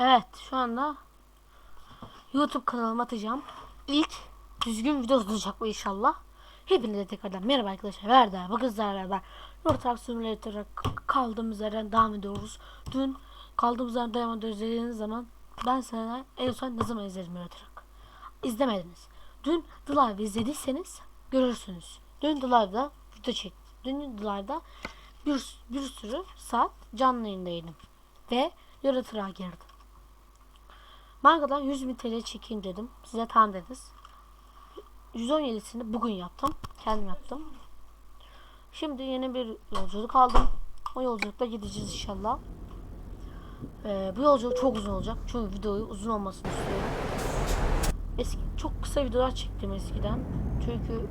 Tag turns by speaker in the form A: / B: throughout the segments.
A: Evet şu anda YouTube kanalıma atacağım. İlk düzgün video olacak bu inşallah. Hepinize tekrardan merhaba arkadaşlar. Verda kızlar beraber Yortak Simulator'a kaldığımız yerden devam ediyoruz. Dün kaldığımız yerden devam ediyoruz dediğiniz zaman ben sana en son ne zaman izledim Yortak? İzlemediniz. Dün The Live izlediyseniz görürsünüz. Dün The Live'da video çektim. Dün The Live'da bir, bir sürü saat canlı yayındaydım. Ve Yortak'a girdim. Bankadan 100 bin TL çekeyim dedim. Size tamam dediniz. 117'sini bugün yaptım. Kendim yaptım. Şimdi yeni bir yolculuk aldım. O yolculukta gideceğiz inşallah. Ee, bu yolculuk çok uzun olacak. Çünkü videoyu uzun olmasını istiyorum. Eski, çok kısa videolar çektim eskiden. Çünkü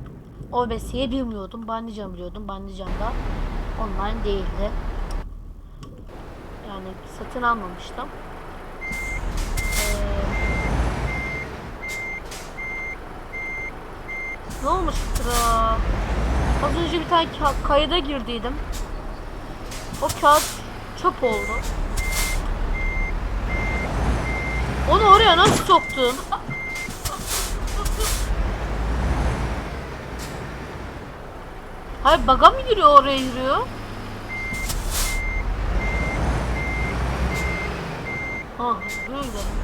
A: OBS'yi bilmiyordum. Bandicam biliyordum. Bandicam da online değildi. Yani satın almamıştım. Ee, ne olmuştur? aa? Az önce bir tane ka- girdiydim. O kağıt çöp oldu. Onu oraya nasıl soktun? Hayır baga mı giriyor oraya giriyor? Ha, buraya gidelim.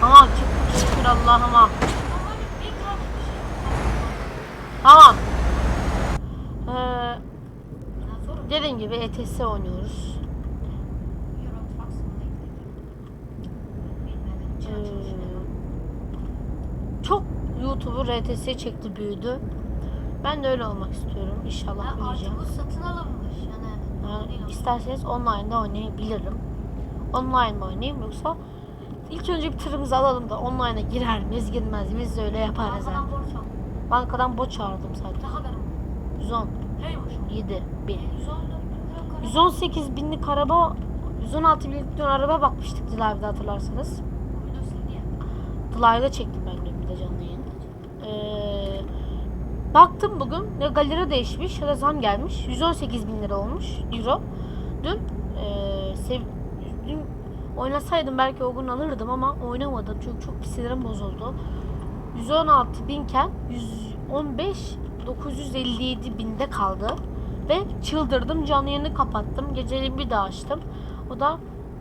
A: Tamam çıktı şükür Allah'ıma. Tamam. Ee, dediğim gibi ETS oynuyoruz. Ee, çok YouTuber RTS çekti büyüdü. Ben de öyle olmak istiyorum. İnşallah büyüyeceğim.
B: Artık bu satın alınmış yani.
A: Yani isterseniz online'da oynayabilirim. Online mi oynayayım yoksa ilk önce bir tırımızı alalım da online'a girer miyiz girmez miyiz öyle yaparız yani.
B: Bankadan borç al.
A: Bankadan borç çağırdım zaten.
B: Ne kadar?
A: 110,
B: Neymiş?
A: 7 bin.
B: 114 bin lira
A: 118 binlik araba, 116 binlik bir araba bakmıştık Dilavi'de hatırlarsanız. Dilavi'de çektim ben de bir de canlı yayın. Ee, baktım bugün ne galeri değişmiş ya da zam gelmiş. 118 bin lira olmuş euro. Dün ee, sev, dün oynasaydım belki o gün alırdım ama oynamadım çünkü çok sinirim bozuldu. 116 binken 115 957 binde kaldı ve çıldırdım canlı yayını kapattım geceliği bir daha açtım. O da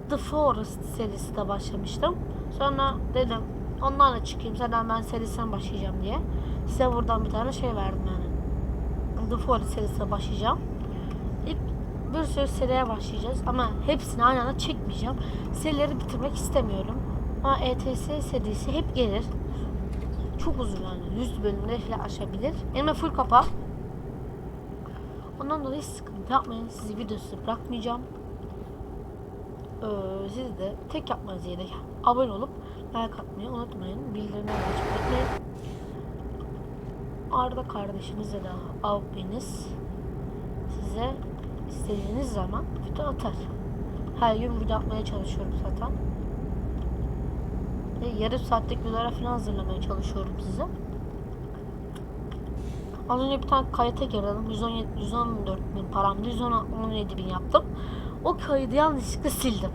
A: The Forest serisi de başlamıştım. Sonra dedim onlarla çıkayım zaten ben serisinden başlayacağım diye. Size buradan bir tane şey verdim yani. The Forest serisine başlayacağım bir sürü seriye başlayacağız ama hepsini aynı anda çekmeyeceğim serileri bitirmek istemiyorum ama ETS serisi hep gelir çok uzun yani. 100 bölümde falan aşabilir. Elime full kapa. Ondan dolayı sıkıntı yapmayın. Sizi videosu bırakmayacağım. Ee, siz de tek yapmanız gereken abone olup like atmayı unutmayın. Bildirimleri açmayı. Arda kardeşiniz ya da abiniz size istediğiniz zaman video atar. Her gün video atmaya çalışıyorum zaten. Ve yarım saatlik videolara falan hazırlamaya çalışıyorum size. Az önce bir tane kayıta girdim. 117, 114 bin paramdı. 117 bin yaptım. O kaydı yanlışlıkla sildim.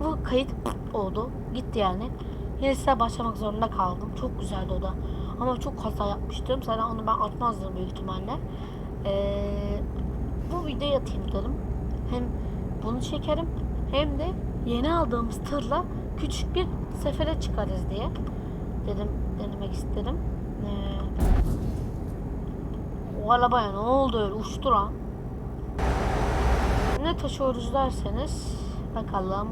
A: Bu kayıt oldu. Gitti yani. Yenisine başlamak zorunda kaldım. Çok güzeldi o da. Ama çok hata yapmıştım. Zaten onu ben atmazdım büyük ihtimalle. Ee, bu videoyu atayım dedim. Hem bunu çekerim hem de yeni aldığımız tırla küçük bir sefere çıkarız diye dedim denemek istedim. Ee, o arabaya ne oldu öyle uçtu lan. Ne taşıyoruz derseniz bakalım.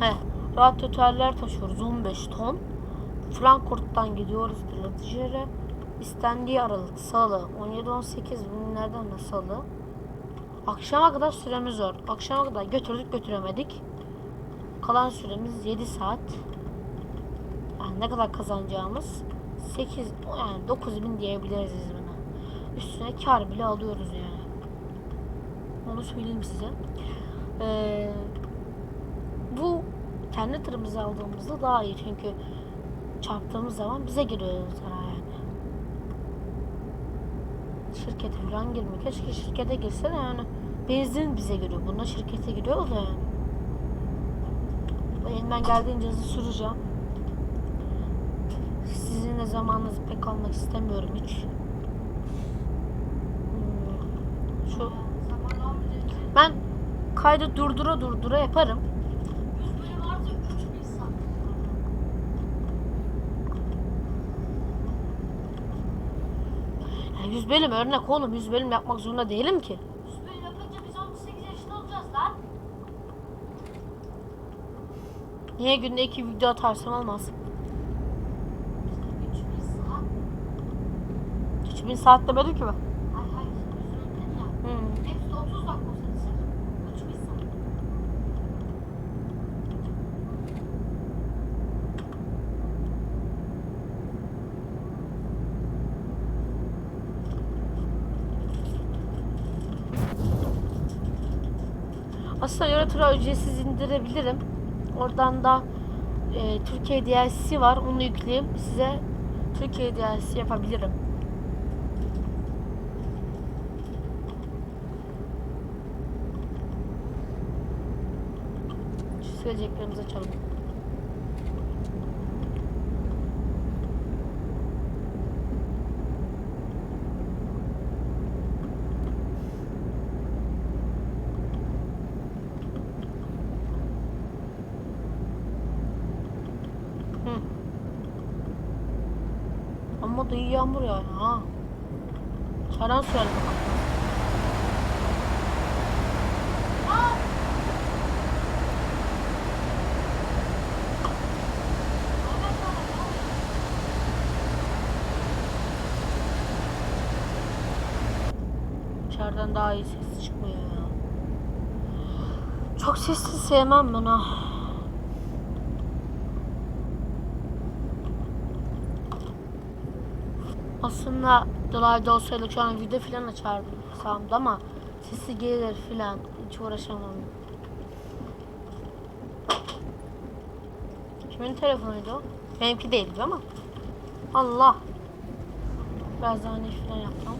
A: He, radyatörler taşıyoruz 15 ton. Frankfurt'tan gidiyoruz Pilatijere. İstendiği aralık salı 17-18 günlerden de salı. Akşama kadar süremiz var. Akşama kadar götürdük götüremedik. Kalan süremiz 7 saat. Yani ne kadar kazanacağımız 8 yani 9000 diyebiliriz buna. Üstüne kar bile alıyoruz yani. Onu söyleyeyim size. Ee, bu kendi tırımızı aldığımızda daha iyi çünkü çarptığımız zaman bize giriyor yani. Şirkete falan girmiyor. Keşke şirkete girse de yani. Benzin bize giriyor. Bunda şirkete giriyor da yani. Ben elimden geldiğince hızlı süreceğim. Sizin de zamanınızı pek almak istemiyorum hiç. Hmm. Şu ben kaydı durdura durdura yaparım.
B: 100 bölüm artı 3000 saat.
A: Yani 100 bölüm örnek oğlum 100 bölüm yapmak zorunda değilim ki.
B: 100 bölüm yapınca biz 18 yaşında olacağız lan.
A: Niye günde iki video atarsam olmaz.
B: İşte 3000 saat.
A: 3000 saat demedim ki ben.
B: Hay hay. 100 bölüm ya.
A: Hmm.
B: Hepsi de 30 dakika olsa desek. 3000 saat.
A: Aslında Euro ücretsiz indirebilirim. Oradan da e, Türkiye DLC var. Onu yükleyeyim. Size Türkiye DLC yapabilirim. Şu Sileceklerimizi açalım. Ama da iyi yağmur yani ha. Çaran söyledim. İçeriden daha iyi ses çıkmıyor ya. Çok sessiz sevmem ben ha. Aslında dolayda olsaydı şu an video filan açardım sağımda ama sesi gelir filan hiç uğraşamam. Kimin telefonuydu o? Benimki değildi ama. Allah. Biraz daha ne filan yaptım.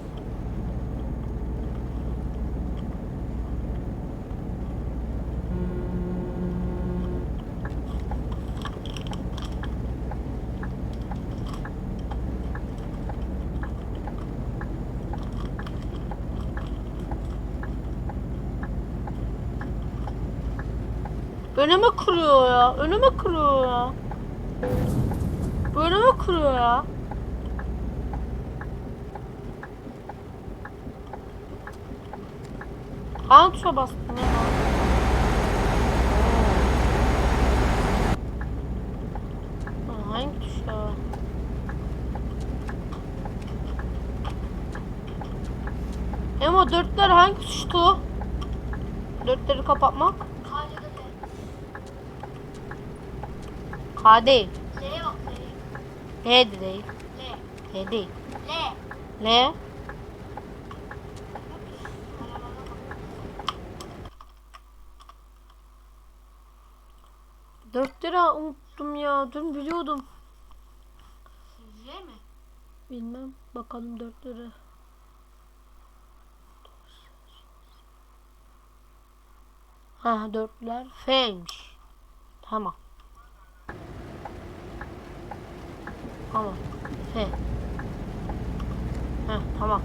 A: Önüme kırıyor ya. Önüme kırıyor ya. Önüme kırıyor ya. Hangi tuşa bastım ya? Ha, Hangi tuşa? Emo dörtler hangi tuştu? Dörtleri kapatmak.
B: Kaydede de.
A: K değil.
B: Bak L'ye.
A: H de değil.
B: L.
A: H değil.
B: L.
A: L. Dört lira unuttum ya. Dün biliyordum.
B: L mi?
A: Bilmem. Bakalım dört lira. Ha dörtler F'ymiş. Tamam. Tamam. F. Heh, tamam.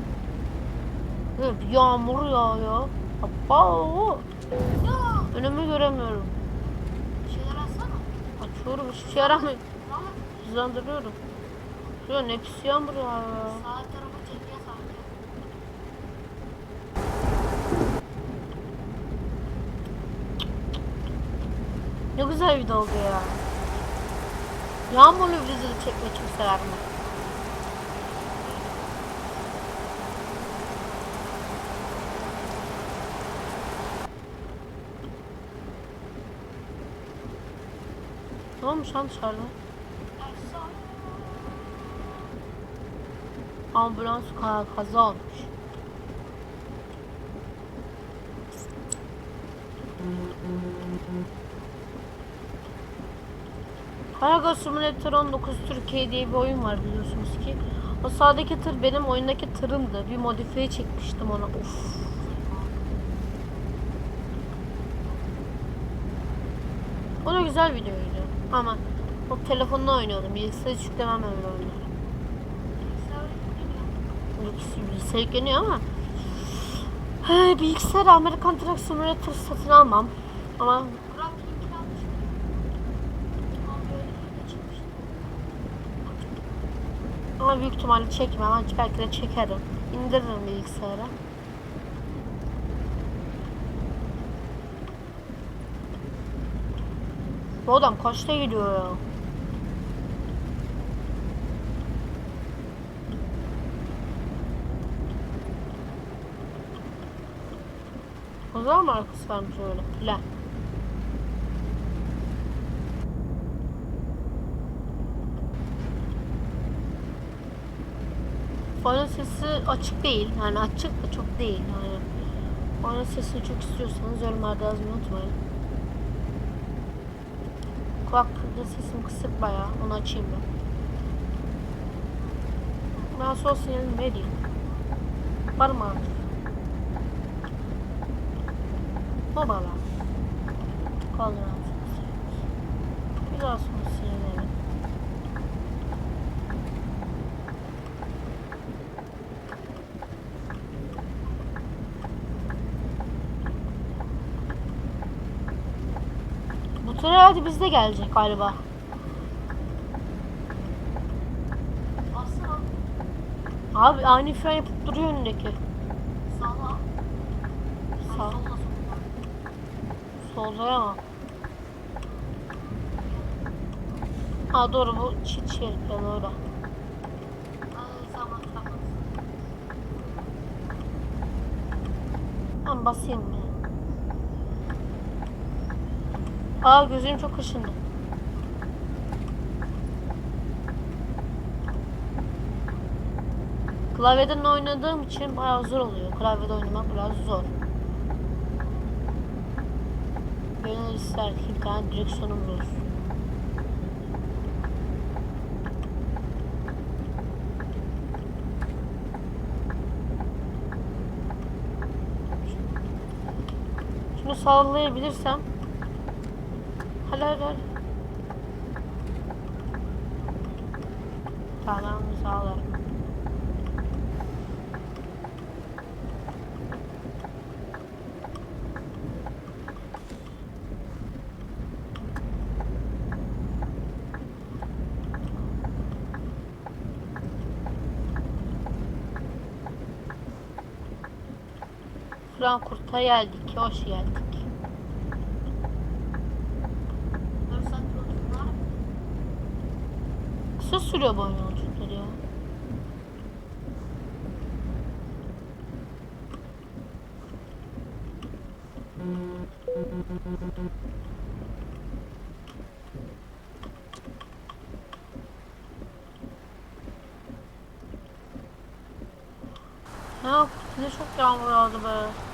A: Bir yağmur yağıyor. Hoppa. Önümü göremiyorum.
B: Bir şeyler açsana.
A: Açıyorum hiçbir şey yaramıyor. Hızlandırıyorum. Şuraya ne pis yağmur ya.
B: Sağ tarafa çekiyor sanki.
A: Ne güzel video oldu ya. Yağmurlu video çekmeyi çok severim ben. Ne olmuş lan dışarıda? Ambulans ka- kaza olmuş. Kargo Simulator 19 Türkiye diye bir oyun var biliyorsunuz ki. O sağdaki tır benim oyundaki tırımdı. Bir modifiye çekmiştim ona. Uf. O da güzel videoydu. Ama o telefonla oynuyordum. Bilgisayarı hiç yüklemem öyle oyunları. Bilgis- Bilgisayar yükleniyor ama bilgisayar Amerikan Truck Simulator satın almam. Ama
B: Burak linkini almıştım. Ama böyle bir çıkmıştı.
A: Ama büyük ihtimalle çekmem. Ancak belki de çekerim. İndiririm bilgisayara. Bu adam kaçta gidiyor ya? O zaman mı arkası varmış öyle? Plan. Fanın sesi açık değil. Yani açık da çok değil. Yani fanın sesini çok istiyorsanız yorumlarda yazmayı unutmayın. Kulaklıkta sesim kısık bayağı. Onu açayım ben. Ben sol sinyalini vereyim. Var mı artık? Babala. Kaldır artık. Biraz sonra Herhalde bizde gelecek galiba. Abi ani fren yapıp duruyor önündeki.
B: Sağla.
A: Sağ. Solda ama. Ha doğru bu çit şerit
B: zaman takılsın.
A: Ben basayım mı? Aa gözüm çok kaşındı. Klavyeden oynadığım için bayağı zor oluyor. Klavyede oynamak biraz zor. Gönül ister ki bir tane direksiyonum olsun. Şunu sallayabilirsem. Hadi hadi hadi. Tamam sağlarım. Frankfurt'a geldik. Hoş geldik.
B: 4 saat yolculuk var.
A: Kısa sürüyor bu oyun yolculukları ya. Ya ne çok yağmur yağdı be.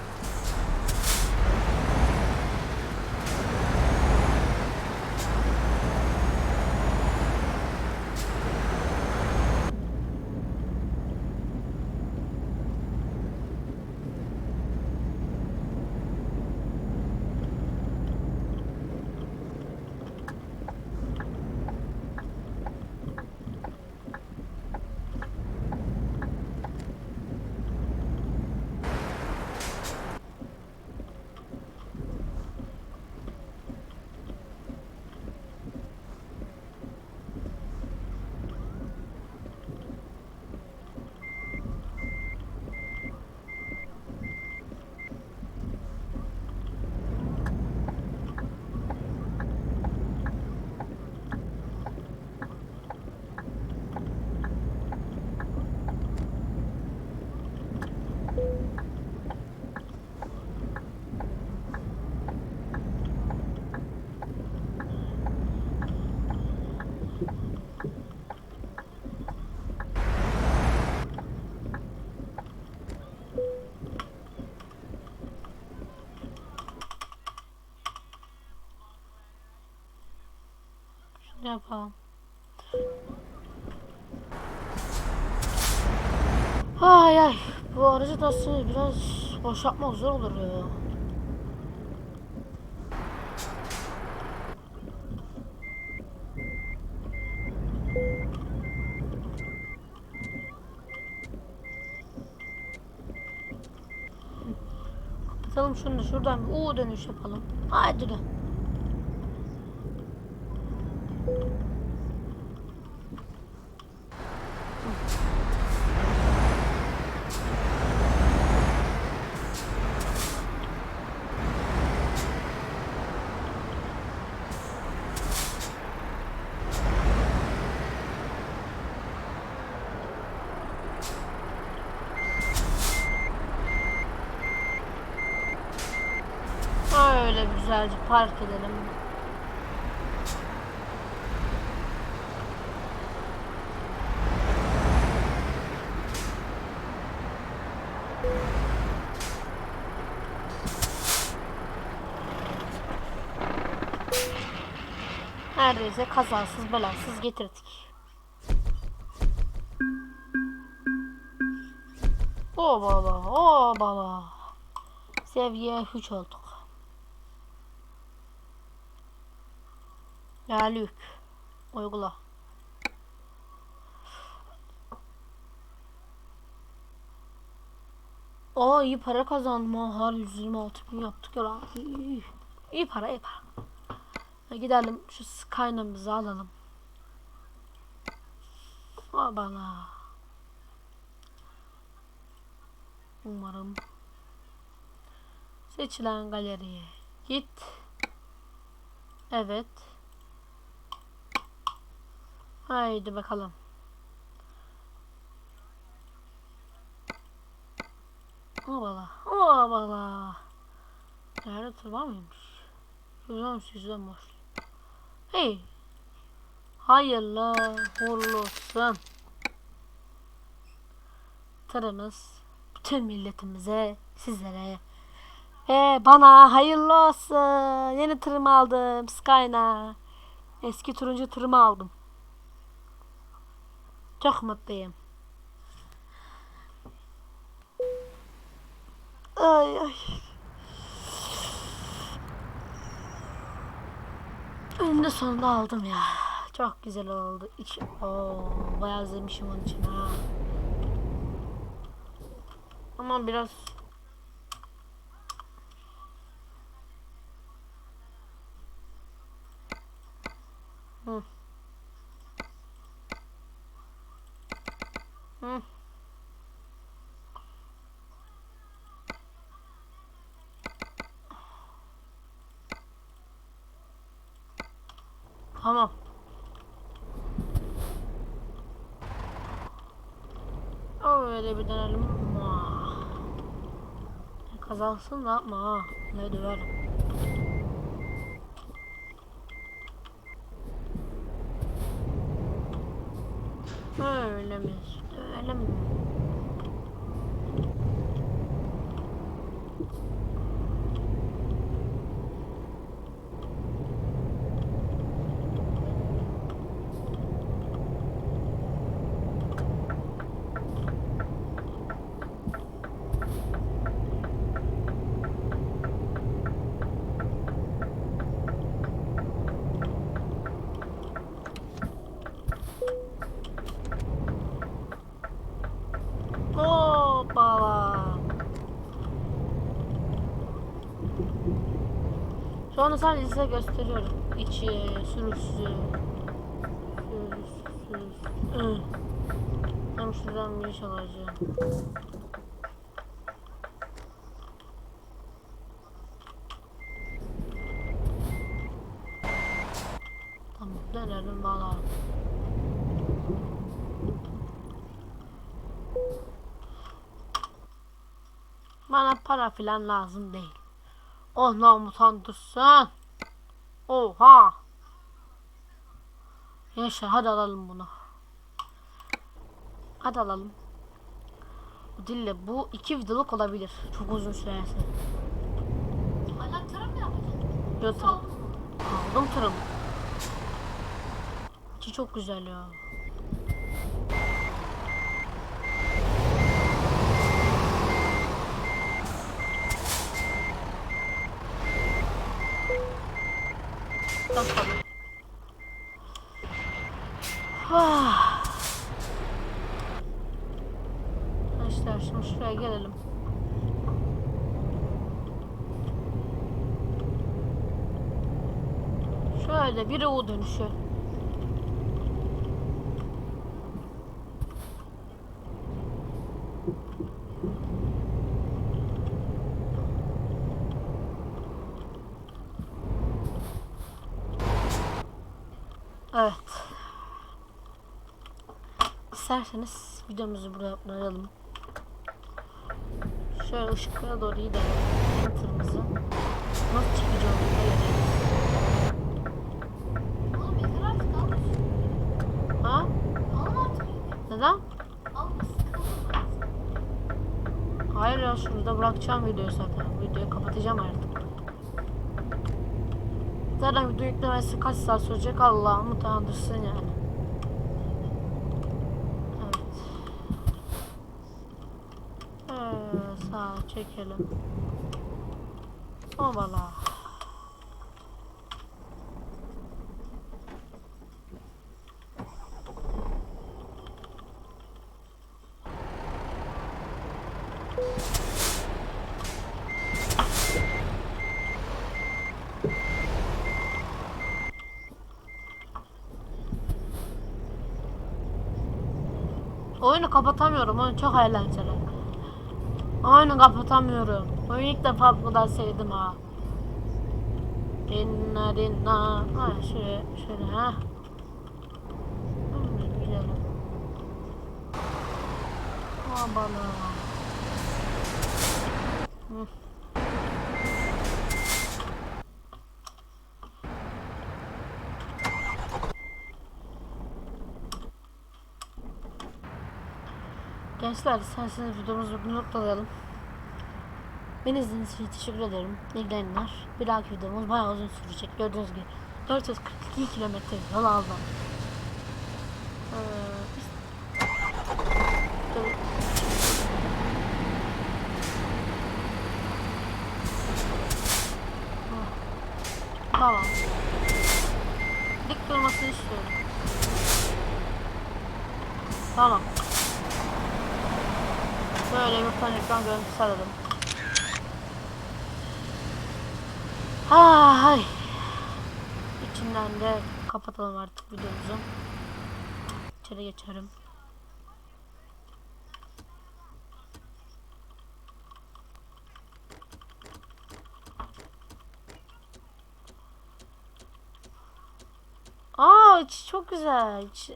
A: Yapalım. Ay ay. Bu aracı aslında biraz boş zor olur ya. Kapatalım şunu da şuradan bir U dönüş yapalım. Haydi de. Öyle güzelce park edelim. Neredeyse kazasız belasız getirdik. O baba, o baba. Seviye 3 olduk. Lalük. Uygula. Aa iyi para kazandım ha. Har 126 bin yaptık ya. İyi, para iyi para. Gidelim şu Skyline'ımızı alalım. Aa bana. Umarım. Seçilen galeriye git. Evet. Haydi bakalım. Obala. Obala. Nerede tır var mıymış? Şuradan sizden başlayayım. Hey. Hayırlı uğurlu olsun. Tırımız bütün milletimize, sizlere ve bana hayırlı olsun. Yeni tırımı aldım. Skyna. Eski turuncu tırımı aldım. Çok mutluyum. Ay ay. Önünde sonunda aldım ya. Çok güzel oldu. İç, Oo, bayağı özlemişim onun için ha. Ama biraz Hı. Hı. Tamam. Öyle bir dönelim. Muah. Kazansın da yapma ha. Ne döverim. Öyle mi? Öyle mi? Hoppala. Anda sadece size gösteriyorum. İçi, sürüsü. Sürüsü. Hem şuradan bir iş alacağım. Tamam dönelim valla. Bana para filan lazım değil. Oh namusan dursun. Oha. Yaşa hadi alalım bunu. Hadi alalım. Bu dille bu iki videoluk olabilir. Çok uzun sürerse.
B: Hala tırım mı yapacaksın?
A: Yok tırım. Aldım tırım. İçi çok güzel ya. Arkadaşlar şimdi şuraya gelelim. Şöyle bir U dönüşü. Evet. İsterseniz videomuzu burada bırakalım. Şöyle ışıklara doğru gidelim. Tırımızı. Nasıl
B: al.
A: Ha? Neden? Hayır ya şurada bırakacağım videoyu zaten. Videoyu kapatacağım artık. Zaten video yüklemesi kaç saat sürecek Allah'ım utandırsın yani. Evet. Ee, sağa çekelim. Obala. Oyunu kapatamıyorum. Oyun çok eğlenceli. Oyunu kapatamıyorum. Oyunu ilk defa bu kadar sevdim ha. Dinna dinna. Ha şöyle şöyle ha. Güzel. Abala. Hı. Gençler isterseniz videomuzu noktalayalım. Beni izlediğiniz için teşekkür ederim. İlgilenenler. Bir dahaki videomuz bayağı uzun sürecek. Gördüğünüz gibi 442 kilometre yol aldım. Ee. Tamam. Dik durmasını istiyorum. Tamam. Böyle bir tane ekran görüntüsü alalım. Hay. İçinden de kapatalım artık videomuzu. İçeri geçerim. Aa içi çok güzel. İçi...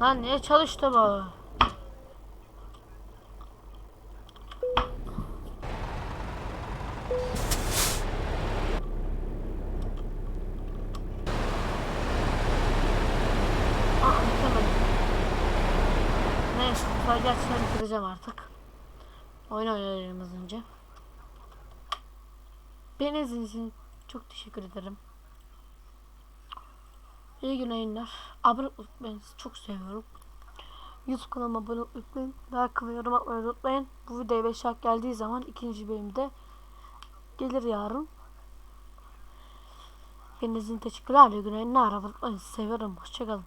A: Lan niye çalıştı bu? Aa bitemedim. Neyse kutuyu gerçekten bitireceğim artık. Oyun oynayalım az önce. Beni izlediğiniz için çok teşekkür ederim. İyi günler yayınlar. Abone olmayı çok seviyorum. YouTube kanalıma abone olmayı unutmayın. Like ve yorum atmayı unutmayın. Bu videoya 5 like geldiği zaman ikinci bölümde gelir yarın. İçin teşekkürler. Abone olmayı seviyorum. Hoşçakalın.